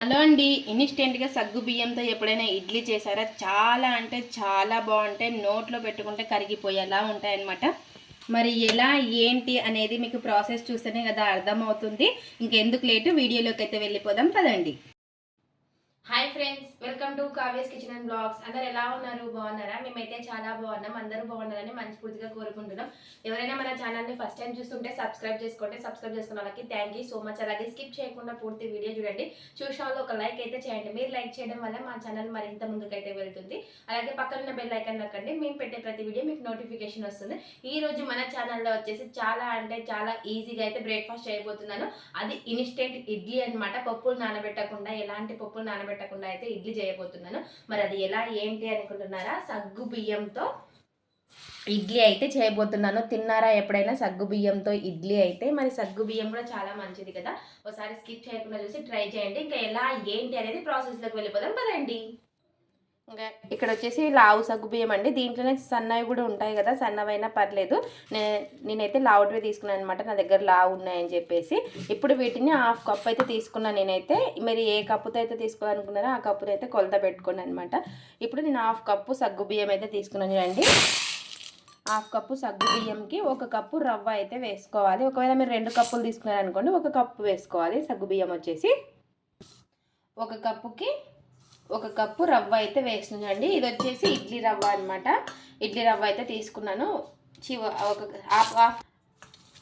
Hello అండి. ఇన్స్టెంట్గా సగ్గు బియ్యంతో ఎప్పుడైనా ఇడ్లీ చేశారా? చాలా అంటే చాలా బాగుంటాయి. నోట్లో పెట్టుకుంటే కరిగిపోయేలా ఉంటాయన్నమాట. మరి ఎలా ఏంటి అనేది మీకు ప్రాసెస్ చూస్తేనే కదా అర్థమవుతుంది. ఇంకెందుకు లేటు? వీడియోలోకి అయితే వెళ్ళిపోదాం. పదండి. Hi friends welcome to Kavya's kitchen and blogs అందరు ఎలా ఉన్నారు? బాగున్నారా? మేమైతే చాలా బాగున్నాం. అందరూ బాగున్నారని మనస్ఫూర్తిగా కోరుకుంటున్నాం. ఎవరైనా మన ఛానల్ని ఫస్ట్ టైం చూస్తుంటే సబ్స్క్రైబ్ చేసుకోండి. సబ్స్క్రైబ్ చేసుకున్న వాళ్ళకి థ్యాంక్ యూ సో మచ్ అలాగే స్కిప్ చేయకుండా పూర్తి వీడియో చూడండి. చూసిన వాళ్ళు ఒక లైక్ అయితే చేయండి. మీరు లైక్ చేయడం వల్ల మా ఛానల్ మరింత ముందుకైతే వెళ్తుంది. అలాగే పక్కన ఉన్న బెల్ ఐకన్ నొక్కండి. మేము పెట్టే ప్రతి వీడియో మీకు నోటిఫికేషన్ వస్తుంది. ఈ రోజు మన ఛానల్లో వచ్చేసి చాలా అంటే చాలా ఈజీగా అయితే బ్రేక్ఫాస్ట్ చేయబోతున్నాను. అది ఇన్స్టెంట్ ఇడ్లీ అన్నమాట. పప్పులు నానబెట్టకుండా ఎలాంటి పప్పులు నానబెట్టకుండా అయితే ఇడ్లీ చేయబోతున్నాను. మరి అది ఎలా ఏంటి అనుకుంటున్నారా? సగ్గు బియ్యంతో ఇడ్లీ అయితే చేయబోతున్నాను. తిన్నారా ఎప్పుడైనా సగ్గు బియ్యంతో ఇడ్లీ అయితే? మరి సగ్గు బియ్యం కూడా చాలా మంచిది కదా. ఒకసారి స్కిప్ చేయకుండా చూసి ట్రై చేయండి. ఇంకా ఎలా ఏంటి అనేది ప్రాసెస్లోకి వెళ్ళిపోదాం. పదండి. ఇక్కడ వచ్చేసి లావు సగ్గు బియ్యం అండి. దీంట్లోనే సన్నవి కూడా ఉంటాయి కదా సన్నవైనా పర్లేదు. నేను నేనైతే లావుటివి తీసుకున్నాను అనమాట నా దగ్గర లావు ఉన్నాయని చెప్పేసి. ఇప్పుడు వీటిని హాఫ్ కప్ అయితే తీసుకున్నాను నేనైతే. మీరు ఏ కప్పుతో అయితే తీసుకోవాలనుకున్నారో ఆ కప్పుతో అయితే కొలత పెట్టుకున్నాను అనమాట ఇప్పుడు నేను హాఫ్ కప్పు సగ్గు బియ్యం అయితే తీసుకున్నాను చూడండి. హాఫ్ కప్పు సగ్గు బియ్యంకి ఒక కప్పు రవ్వ అయితే వేసుకోవాలి. ఒకవేళ మీరు రెండు కప్పులు తీసుకున్నారనుకోండి ఒక కప్పు వేసుకోవాలి సగ్గు బియ్యం వచ్చేసి. ఒక కప్పుకి ఒక కప్పు రవ్వ అయితే వేస్తున్నాండి ఇది వచ్చేసి ఇడ్లీ రవ్వ అనమాట ఇడ్లీ రవ్వ అయితే తీసుకున్నాను. చివ ఒక హాఫ్ హాఫ్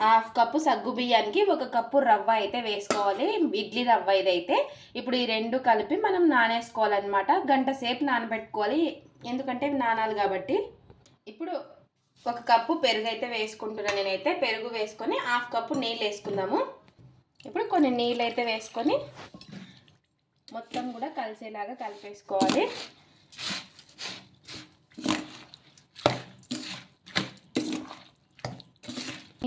హాఫ్ కప్పు సగ్గు బియ్యానికి ఒక కప్పు రవ్వ అయితే వేసుకోవాలి. ఇడ్లీ రవ్వ ఇదైతే. ఇప్పుడు ఈ రెండు కలిపి మనం నానేసుకోవాలన్నమాట. గంట సేపు నానబెట్టుకోవాలి. ఎందుకంటే నానాలి కాబట్టి. ఇప్పుడు ఒక కప్పు పెరుగు అయితే వేసుకుంటున్నాను నేనైతే. పెరుగు వేసుకొని హాఫ్ కప్పు నీళ్ళు వేసుకుందాము. ఇప్పుడు కొన్ని నీళ్ళు అయితే వేసుకొని మొత్తం కూడా కలిసేలాగా కలిపేసుకోవాలి.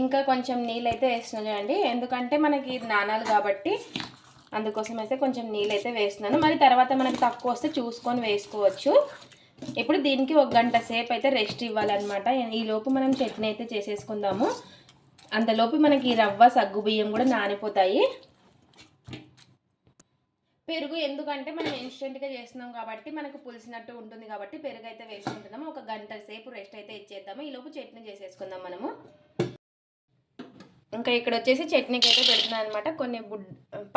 ఇంకా కొంచెం నీళ్ళు అయితే వేస్తున్నాను చూడండి. ఎందుకంటే మనకి ఇది కాబట్టి అందుకోసం అయితే కొంచెం నీళ్ళు అయితే వేస్తున్నాను. మరి తర్వాత మనకి తక్కువ వస్తే చూసుకొని వేసుకోవచ్చు. ఇప్పుడు దీనికి ఒక గంట సేపు అయితే రెస్ట్ ఇవ్వాలన్నమాట. ఈలోపు మనం చట్నీ అయితే చేసేసుకుందాము. అంతలోపు మనకి ఈ రవ్వ సగ్గు బియ్యం కూడా నానిపోతాయి. పెరుగు ఎందుకంటే మనం ఇన్స్టెంట్గా చేస్తున్నాం కాబట్టి మనకు పులిసినట్టు ఉంటుంది కాబట్టి పెరుగు అయితే వేసుకుంటున్నాము. ఒక గంట సేపు రెస్ట్ అయితే ఇచ్చేద్దాము. ఈలోపు చట్నీ చేసేసుకుందాం మనము. ఇంకా ఇక్కడ వచ్చేసి చట్నీకి అయితే పెడుతున్నాను అనమాట కొన్ని బుడ్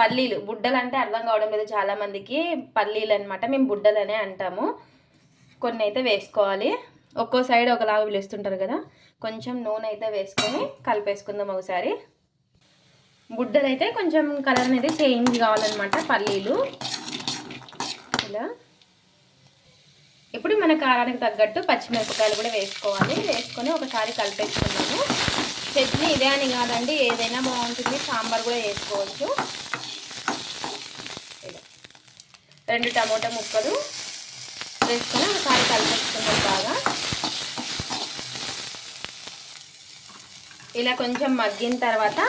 పల్లీలు. బుడ్డలు అంటే అర్థం కావడం లేదు చాలామందికి. పల్లీలు అనమాట మేము బుడ్డలనే అంటాము. కొన్ని అయితే వేసుకోవాలి. ఒక్కో సైడ్ ఒకలాగా పిలుస్తుంటారు కదా. కొంచెం నూనె అయితే వేసుకొని కలిపేసుకుందాం ఒకసారి. బుడ్డలు అయితే కొంచెం కలర్ అనేది చేంజ్ కావాలన్నమాట పల్లీలు. ఇలా. ఇప్పుడు మన కారానికి తగ్గట్టు పచ్చిమిరపకాయలు కూడా వేసుకోవాలి. వేసుకొని ఒకసారి కలిపేసుకున్నాము. చట్నీ ఇదే అని కాదండి ఏదైనా బాగుంటుంది సాంబార్ కూడా వేసుకోవచ్చు. రెండు టమోటా ముక్కలు వేసుకొని ఒకసారి కలిపేసుకున్నాం బాగా. ఇలా కొంచెం మగ్గిన తర్వాత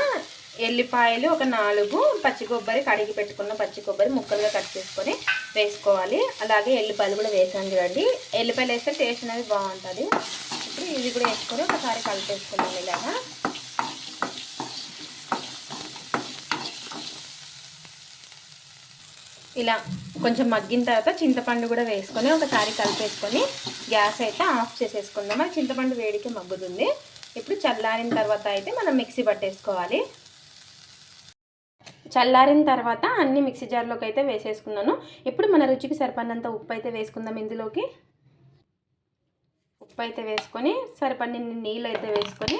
ఎల్లిపాయలు ఒక నాలుగు పచ్చి కొబ్బరి కడిగి పెట్టుకున్న పచ్చి కొబ్బరి ముక్కలుగా కట్ చేసుకొని వేసుకోవాలి. అలాగే ఎల్లిపాయలు కూడా వేసాను చూడండి. ఎల్లిపాయలు వేస్తే టేస్ట్ అనేది బాగుంటుంది. ఇప్పుడు ఇది కూడా వేసుకొని ఒకసారి కలిపేసుకున్నాం ఇలాగా. ఇలా కొంచెం మగ్గిన తర్వాత చింతపండు కూడా వేసుకొని ఒకసారి కలిపేసుకొని గ్యాస్ అయితే ఆఫ్ చేసేసుకుందాం. చింతపండు వేడికి మగ్గుతుంది. ఇప్పుడు చల్లారిన తర్వాత అయితే మనం మిక్సీ పట్టేసుకోవాలి. చల్లారిన తర్వాత అన్ని మిక్సీ జార్లోకి అయితే వేసేసుకున్నాను. ఇప్పుడు మన రుచికి సరిపడినంత ఉప్పు అయితే వేసుకుందాం ఇందులోకి. ఉప్పు అయితే వేసుకొని సరిపడిన నీళ్ళు అయితే వేసుకొని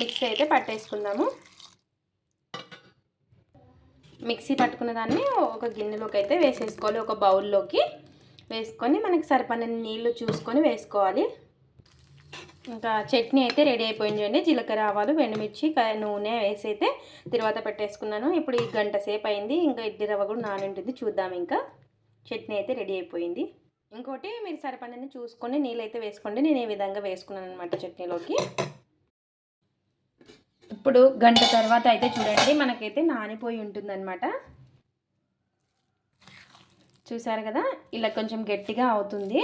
మిక్సీ అయితే పట్టేసుకుందాము. మిక్సీ పట్టుకున్న దాన్ని ఒక గిన్నెలోకి అయితే వేసేసుకోవాలి ఒక బౌల్లోకి వేసుకొని మనకి సరిపడిన నీళ్ళు చూసుకొని వేసుకోవాలి. ఇంకా చట్నీ అయితే రెడీ అయిపోయింది అండి జీలకర్ర ఆవాలు ఎండుమిర్చి నూనె వేసి అయితే తర్వాత పెట్టేసుకున్నాను. ఇప్పుడు ఈ గంట సేపు అయింది. ఇంకా ఇడ్లీ రవ్వ కూడా నానింటుంది. చూద్దాం ఇంకా. చట్నీ అయితే రెడీ అయిపోయింది. ఇంకోటి మీరు సరిపడని చూసుకొని నీళ్ళు అయితే వేసుకోండి. నేను ఈ విధంగా వేసుకున్నాను అనమాట చట్నీలోకి. ఇప్పుడు గంట తర్వాత అయితే చూడండి. మనకైతే నానిపోయి ఉంటుందన్నమాట. చూసారు కదా? ఇలా కొంచెం గట్టిగా అవుతుంది.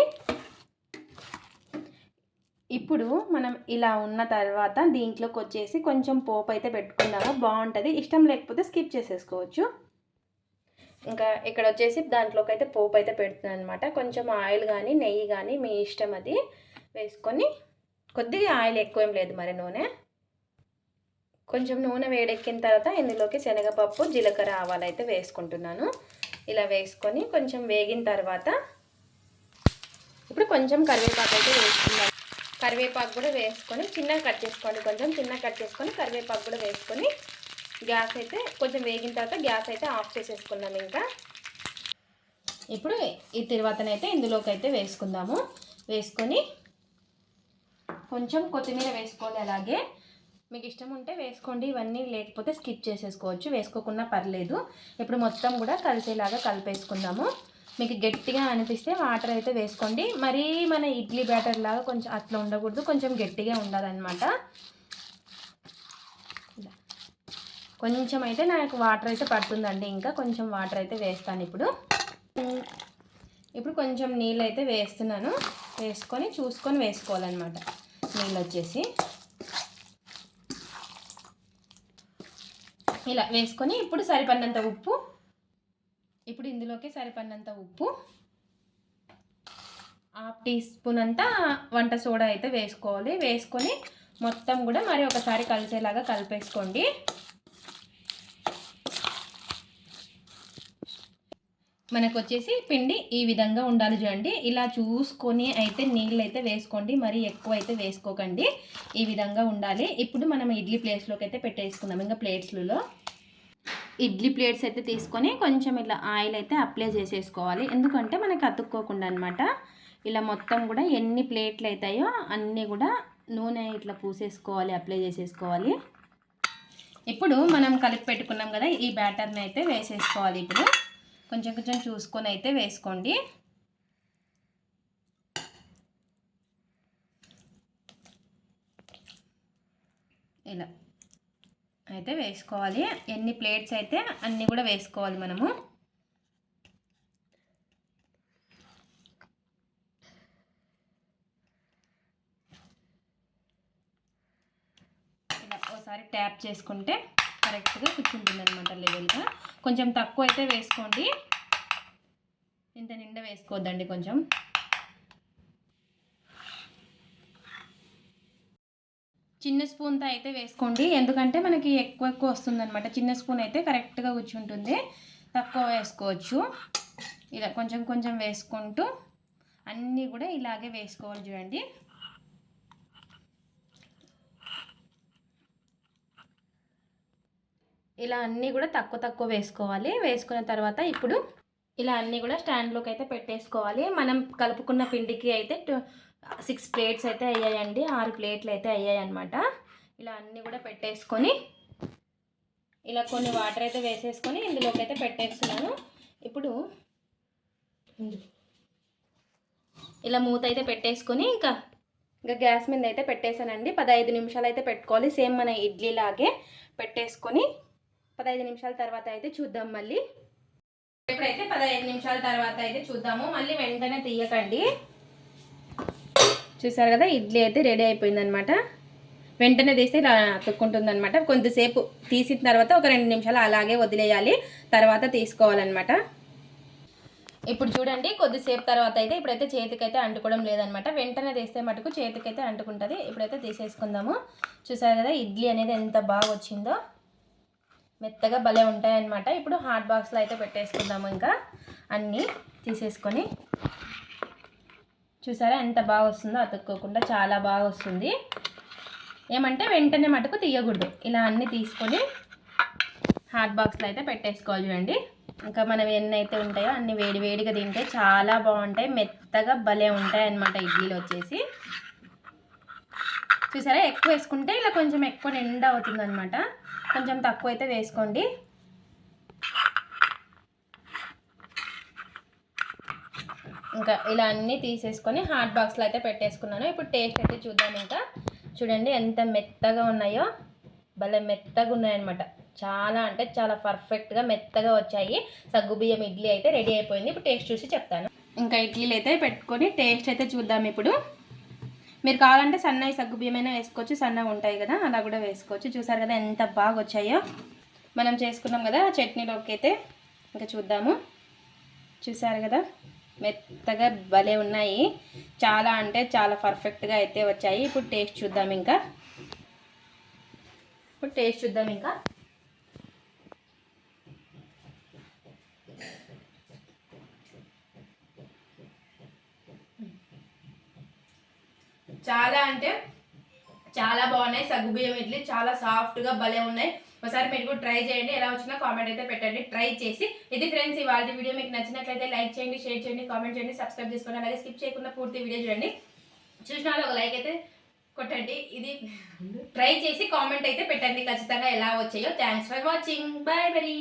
ఇప్పుడు మనం ఇలా ఉన్న తర్వాత దీంట్లోకి వచ్చేసి కొంచెం పోపు అయితే పెట్టుకుందాము? బాగుంటుంది. ఇష్టం లేకపోతే స్కిప్ చేసేసుకోవచ్చు. ఇంకా ఇక్కడ వచ్చేసి దాంట్లోకి అయితే పోపు అయితే పెడుతున్నాను అనమాట కొంచెం ఆయిల్ కానీ నెయ్యి కానీ మీ ఇష్టం అది వేసుకొని కొద్దిగా ఆయిల్ ఎక్కువ ఏం లేదు మరి నూనె. కొంచెం నూనె వేడెక్కిన తర్వాత ఇందులోకి శనగపప్పు జీలకర్ర ఆవాలు అయితే వేసుకుంటున్నాను. ఇలా వేసుకొని కొంచెం వేగిన తర్వాత ఇప్పుడు కొంచెం కరివేపాకు అయితే వేసుకున్నాను కరివేపాకు కూడా వేసుకొని చిన్నగా కట్ చేసుకోండి కొంచెం చిన్నగా కట్ చేసుకొని కరివేపాకు కూడా వేసుకొని గ్యాస్ అయితే కొంచెం వేగిన తర్వాత గ్యాస్ అయితే ఆఫ్ చేసేసుకున్నాం ఇంకా. ఇప్పుడు ఈ తర్వాతనైతే ఇందులోకి అయితే వేసుకుందాము. వేసుకొని కొంచెం కొత్తిమీర వేసుకోండి అలాగే. మీకు ఇష్టం ఉంటే వేసుకోండి. ఇవన్నీ లేకపోతే స్కిప్ చేసేసుకోవచ్చు. వేసుకోకుండా పర్లేదు. ఇప్పుడు మొత్తం కూడా కలిసేలాగా కలిపేసుకుందాము. మీకు గట్టిగా అనిపిస్తే వాటర్ అయితే వేసుకోండి. మరీ మన ఇడ్లీ బ్యాటర్ లాగా కొంచెం అట్లా ఉండకూడదు. కొంచెం గట్టిగా ఉండాలన్నమాట. కొంచెం అయితే నాకు వాటర్ అయితే పడుతుందండి. ఇంకా కొంచెం వాటర్ అయితే వేస్తాను ఇప్పుడు. ఇప్పుడు కొంచెం నీళ్ళు అయితే వేస్తున్నాను. వేసుకొని చూసుకొని వేసుకోవాలన్నమాట. నీళ్ళు వచ్చేసి. ఇలా వేసుకొని ఇప్పుడు సరిపడినంత ఉప్పు ఇప్పుడు ఇందులోకి సరిపడినంత ఉప్పు హాఫ్ టీ స్పూన్ అంతా వంట సోడా అయితే వేసుకోవాలి. వేసుకొని మొత్తం కూడా మరి ఒకసారి కలిసేలాగా కలిపేసుకోండి. మనకు వచ్చేసి పిండి ఈ విధంగా ఉండాలి చూడండి. ఇలా చూసుకొని అయితే నీళ్ళు అయితే వేసుకోండి. మరి ఎక్కువ అయితే వేసుకోకండి. ఈ విధంగా ఉండాలి. ఇప్పుడు మనం ఇడ్లీ ప్లేట్స్లోకి అయితే పెట్టేసుకుందాం. ఇంకా ప్లేట్స్లలో ఇడ్లీ ప్లేట్స్ అయితే తీసుకొని కొంచెం ఇలా ఆయిల్ అయితే అప్లై చేసేసుకోవాలి. ఎందుకంటే మనకి అతుక్కోకుండా అనమాట ఇలా మొత్తం కూడా ఎన్ని ప్లేట్లు అవుతాయో అన్నీ కూడా నూనె ఇట్లా పూసేసుకోవాలి అప్లై చేసేసుకోవాలి. ఇప్పుడు మనం కలిపి పెట్టుకున్నాం కదా ఈ బ్యాటర్ని అయితే వేసేసుకోవాలి ఇప్పుడు. కొంచెం కొంచెం చూసుకొని అయితే వేసుకోండి ఇలా అయితే వేసుకోవాలి. ఎన్ని ప్లేట్స్ అయితే అన్నీ కూడా వేసుకోవాలి మనము. ఇలా ఒకసారి ట్యాప్ చేసుకుంటే కరెక్ట్గా కూర్చుంటుంది అనమాట లెవెల్గా. కొంచెం తక్కువ అయితే వేసుకోండి. ఇంత నిండా వేసుకోవద్దండి కొంచెం. చిన్న స్పూన్తో అయితే వేసుకోండి. ఎందుకంటే మనకి ఎక్కువ ఎక్కువ వస్తుంది అనమాట చిన్న స్పూన్ అయితే కరెక్ట్గా కూర్చుంటుంది. తక్కువ వేసుకోవచ్చు. ఇలా కొంచెం కొంచెం వేసుకుంటూ అన్నీ కూడా ఇలాగే వేసుకోవాలి చూడండి. ఇలా అన్నీ కూడా తక్కువ తక్కువ వేసుకోవాలి. వేసుకున్న తర్వాత ఇప్పుడు ఇలా అన్నీ కూడా స్టాండ్లోకి అయితే పెట్టేసుకోవాలి. మనం కలుపుకున్న పిండికి అయితే సిక్స్ ప్లేట్స్ అయితే అయ్యాయండి ఆరు ప్లేట్లు అయితే అయ్యాయి అనమాట ఇలా అన్నీ కూడా పెట్టేసుకొని ఇలా కొన్ని వాటర్ అయితే వేసేసుకొని ఇందులోకి అయితే పెట్టేస్తున్నాను. ఇప్పుడు ఇలా మూత అయితే పెట్టేసుకొని ఇంకా ఇంకా గ్యాస్ మీద అయితే పెట్టేశానండి. పదహైదు నిమిషాలు అయితే పెట్టుకోవాలి. సేమ్ మన ఇడ్లీ లాగే పెట్టేసుకొని పదహైదు నిమిషాల తర్వాత అయితే చూద్దాం మళ్ళీ. ఇప్పుడైతే పదహైదు నిమిషాల తర్వాత అయితే చూద్దాము. మళ్ళీ వెంటనే తీయకండి. చూసారు కదా ఇడ్లీ అయితే రెడీ అయిపోయిందనమాట వెంటనే తీస్తే ఇలా అతుక్కుంటుంది అనమాట కొంతసేపు తీసిన తర్వాత ఒక రెండు నిమిషాలు అలాగే వదిలేయాలి. తర్వాత తీసుకోవాలన్నమాట. ఇప్పుడు చూడండి కొద్దిసేపు తర్వాత అయితే ఇప్పుడైతే చేతికైతే అంటుకోవడం లేదనమాట వెంటనే తీస్తే మటుకు చేతికైతే అంటుకుంటుంది. ఇప్పుడైతే తీసేసుకుందాము. చూసారు కదా ఇడ్లీ అనేది ఎంత బాగా వచ్చిందో. మెత్తగా భలే ఉంటాయన్నమాట. ఇప్పుడు హాట్ బాక్స్లో అయితే పెట్టేసుకుందాము ఇంకా. అన్నీ తీసేసుకొని. చూసారా? ఎంత బాగా వస్తుందో అతుక్కోకుండా చాలా బాగా వస్తుంది ఏమంటే వెంటనే మటుకు తీయకూడదు. ఇలా అన్నీ తీసుకొని హాట్ బాక్స్లో అయితే పెట్టేసుకోవాలి చూడండి. ఇంకా మనం ఎన్ని అయితే ఉంటాయో అన్ని వేడివేడిగా తింటే చాలా బాగుంటాయి. మెత్తగా భలే ఉంటాయి అన్నమాట ఇడ్లీలు వచ్చేసి. చూసారా? ఎక్కువ వేసుకుంటే ఇలా కొంచెం ఎక్కువ నిండా అవుతుంది కొంచెం తక్కువ అయితే వేసుకోండి. ఇంకా ఇలా అన్నీ తీసేసుకొని హాట్ బాక్స్లో అయితే పెట్టేసుకున్నాను. ఇప్పుడు టేస్ట్ అయితే చూద్దాం ఇంకా. చూడండి ఎంత మెత్తగా ఉన్నాయో. భలే మెత్తగా ఉన్నాయన్నమాట. చాలా అంటే చాలా పర్ఫెక్ట్గా మెత్తగా వచ్చాయి. సగ్గు బియ్యం ఇడ్లీ అయితే రెడీ అయిపోయింది. ఇప్పుడు టేస్ట్ చూసి చెప్తాను. ఇంకా ఇడ్లీలు అయితే పెట్టుకొని టేస్ట్ అయితే చూద్దాం ఇప్పుడు. మీరు కావాలంటే సన్నవి సగ్గు బియ్యమైనా వేసుకోవచ్చు. సన్నగా ఉంటాయి కదా అలా కూడా వేసుకోవచ్చు. చూసారు కదా ఎంత బాగా వచ్చాయో. మనం చేసుకున్నాం కదా చట్నీలోకి అయితే. ఇంకా చూద్దాము. చూసారు కదా. మెత్తగా భలే ఉన్నాయి. చాలా అంటే చాలా పర్ఫెక్ట్గా అయితే వచ్చాయి. ఇప్పుడు టేస్ట్ చూద్దాం ఇంకా. ఇప్పుడు టేస్ట్ చూద్దాం ఇంకా. చాలా అంటే చాలా బాగున్నాయి. సగ్గుబియ్యం ఇడ్లీ చాలా సాఫ్ట్గా భలే ఉన్నాయి. ఒకసారి మీరు కూడా ట్రై చేయండి. ఎలా వచ్చినా కామెంట్ అయితే పెట్టండి. ట్రై చేసి. ఇది ఫ్రెండ్స్ ఇవాళ వీడియో మీకు నచ్చినట్లయితే లైక్ చేయండి షేర్ చేయండి కామెంట్ చేయండి సబ్స్క్రైబ్ చేసుకోండి. అలాగే స్కిప్ చేయకుండా పూర్తి వీడియో చూడండి. చూసిన వాళ్ళు ఒక లైక్ అయితే కొట్టండి. ఇది ట్రై చేసి కామెంట్ అయితే పెట్టండి. ఖచ్చితంగా ఎలా వచ్చాయో. Thanks for watching bye bury